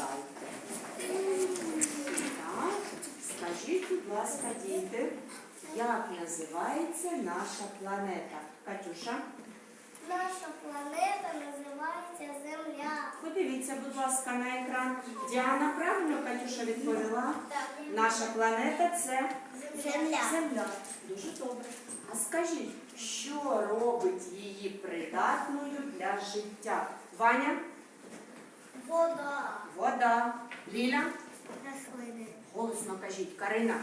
ласка. Так, скажіть, будь ласка, діти, як називається наша планета? Катюша, Наша планета називається Земля. подивіться, будь ласка, на екран. Діана правильно Катюша відповіла. Так. Наша планета це Земля. Земля. Дуже добре. А скажіть, що робить її придатною для життя? Ваня? Вода. Вода. Ліля? Рослини. Голосно кажіть. Карина?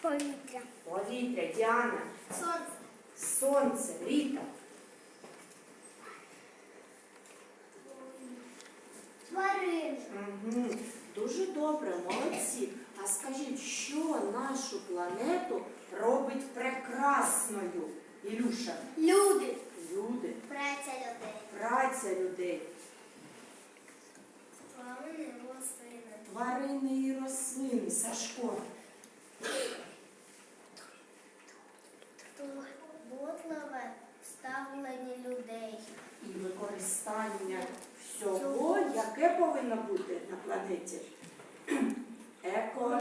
Повітря. Повітря. Діана? Сонце. Сонце. Ріта? Тварини. Угу. Дуже добре, молодці. А скажіть, що нашу планету робить прекрасною? Ілюша? Люди. Люди. Праця людей. Праця людей. Тварини рослини. Тварини і рослини. Сашко. Турботливе ставлення людей. І використання всього, яке повинно бути на планеті. Еко...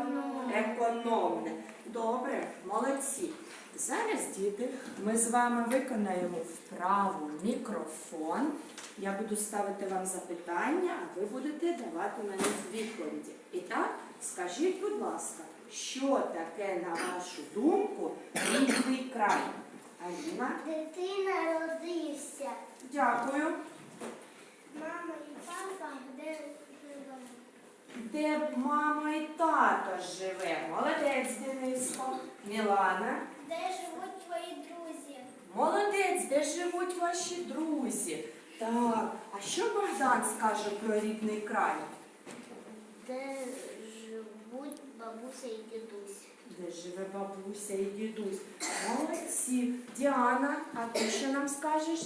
Економне. Добре, молодці. Зараз, діти, ми з вами виконаємо вправу мікрофон. Я буду ставити вам запитання, а ви будете давати них відповіді. І так, скажіть, будь ласка, що таке, на вашу думку, рідний край? Аліна, Дитина родився. дякую. Мама і папа де живемо? Де мама і тато живе? Молодець, Дениско. Мілана. Де живуть твої друзі? Молодець, де живуть ваші друзі? Так, а що Богдан скаже про рідний край? Де живуть бабуся і дідусь? Де живе бабуся і дідусь? Молодці. Діана, а ти що нам скажеш?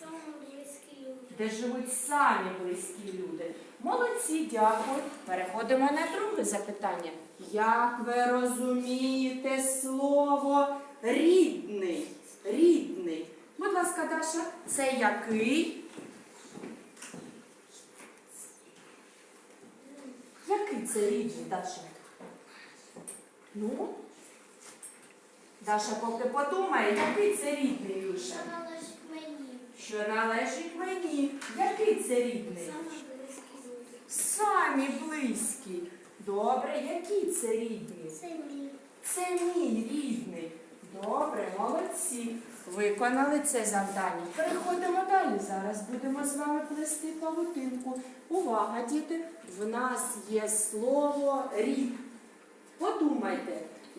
Саме близькі люди. Де живуть самі близькі люди? Молодці, дякую. Переходимо на друге запитання. Як ви розумієте слово рідний? Рідний. Ласка, Даша, це який? Який це рідний, Даша? Ну? Даша поки подумає, який це рідний, Люша? Що належить мені? Що належить мені? Який це рідний? Самі близькі. Добре, який це рідний? Це мій. Це мій рідний. Добре, молодці. Виконали це завдання. Переходимо далі. Зараз будемо з вами плести павутинку. Увага, діти! В нас є слово рід. Подумайте,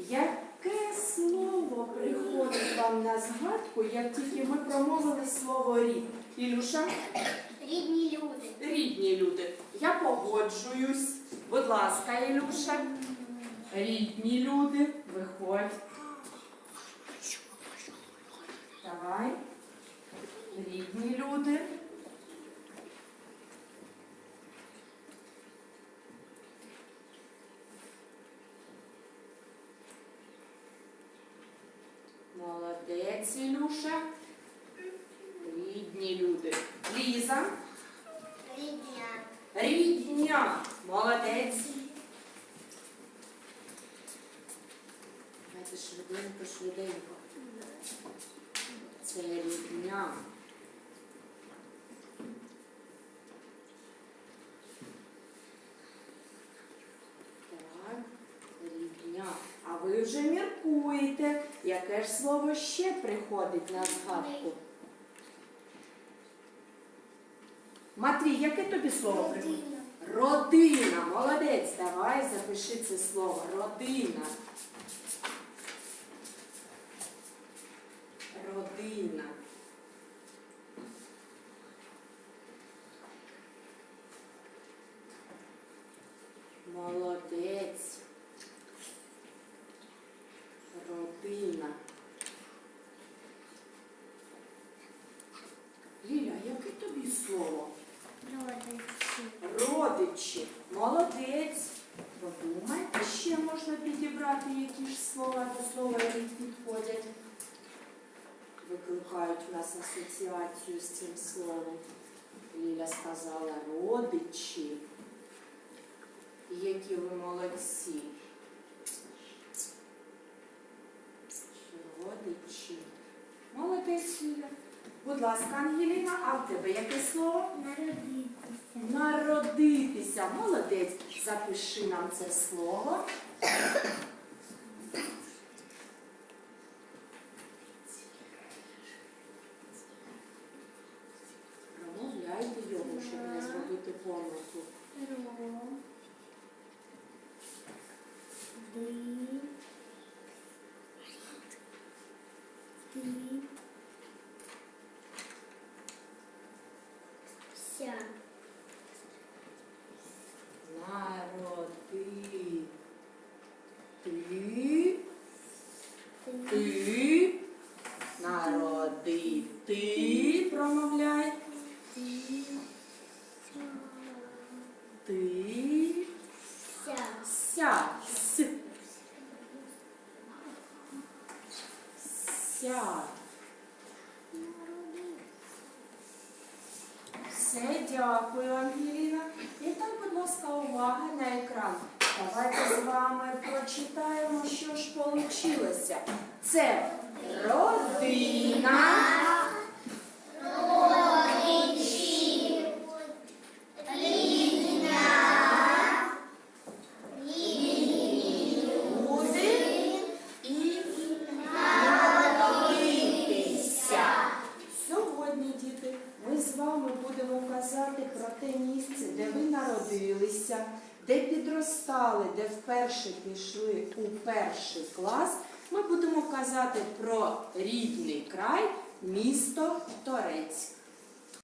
яке слово приходить вам на згадку, як тільки ми промовили слово рід? Ілюша? Рідні люди. Рідні люди, я погоджуюсь. Будь ласка, Ілюша. Рідні люди, виходь. Давай. Рідні люди. Молодець, Ілюша. Рідні люди. Ліза. Рідня. Рідня. Молодець. Давайте швиденько, швиденько. Це рідня. Так, рідня. А ви вже міркуєте, яке ж слово ще приходить на згадку? Матвій, яке тобі слово приходить? Родина. Родина, молодець, давай запиши це слово. Родина. Родина. Молодець. Родина. Ліля, яке тобі слово? Родичі. Родичі, молодець. Подумайте, ще можна підібрати, які ж слова до слова рід підходять. Викликають в нас асоціацію з цим словом? Ліля сказала родичі. Які ви молодці. Родичі. Молодець, Ліля. Будь ласка, Ангеліна, а в тебе яке слово? Народитися. Народитися. Молодець. Запиши нам це слово. amendment to дякую, Ангеліна. І так, будь ласка, увага на екран. Давайте з вами прочитаємо, що ж вийшло. Це родина. Про те місце, де ви народилися, де підростали, де вперше пішли у перший клас. Ми будемо казати про рідний край, місто Торецьк.